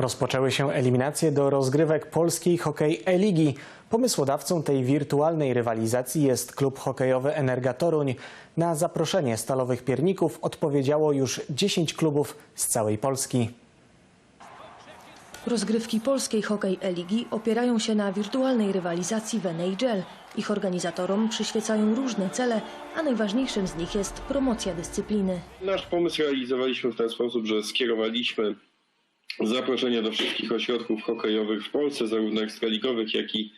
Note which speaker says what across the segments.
Speaker 1: Rozpoczęły się eliminacje do rozgrywek polskiej hokej E-Ligi. Pomysłodawcą tej wirtualnej rywalizacji jest klub hokejowy Energa Toruń. Na zaproszenie stalowych pierników odpowiedziało już 10 klubów z całej Polski.
Speaker 2: Rozgrywki polskiej hokej e-ligi opierają się na wirtualnej rywalizacji w NHL. Ich organizatorom przyświecają różne cele, a najważniejszym z nich jest promocja dyscypliny.
Speaker 3: Nasz pomysł realizowaliśmy w ten sposób, że skierowaliśmy zaproszenia do wszystkich ośrodków hokejowych w Polsce, zarówno ekstraligowych, jak i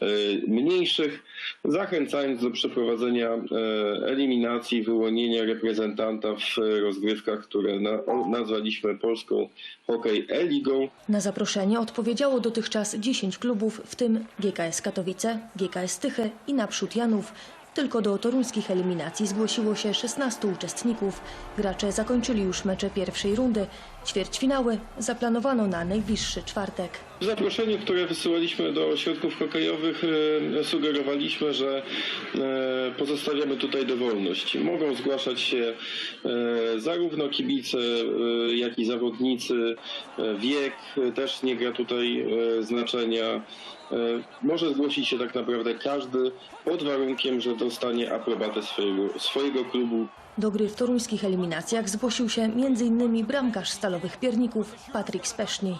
Speaker 3: e, mniejszych, zachęcając do przeprowadzenia e, eliminacji, wyłonienia reprezentanta w rozgrywkach, które nazwaliśmy Polską Hokej E-Ligą.
Speaker 2: Na zaproszenie odpowiedziało dotychczas 10 klubów, w tym GKS Katowice, GKS Tychy i Naprzód Janów. Tylko do toruńskich eliminacji zgłosiło się 16 uczestników. Gracze zakończyli już mecze pierwszej rundy. Ćwierćfinały zaplanowano na najbliższy czwartek.
Speaker 3: W zaproszeniu, które wysyłaliśmy do ośrodków hokejowych, e, sugerowaliśmy, że e, pozostawiamy tutaj dowolność. Mogą zgłaszać się e, zarówno kibice, jak i zawodnicy. Wiek też nie gra tutaj znaczenia. Może zgłosić się tak naprawdę każdy pod warunkiem, że dostanie aprobatę swojego, swojego klubu
Speaker 2: Do gry w toruńskich eliminacjach zgłosił się m.in. bramkarz stalowych pierników Patryk Speszny.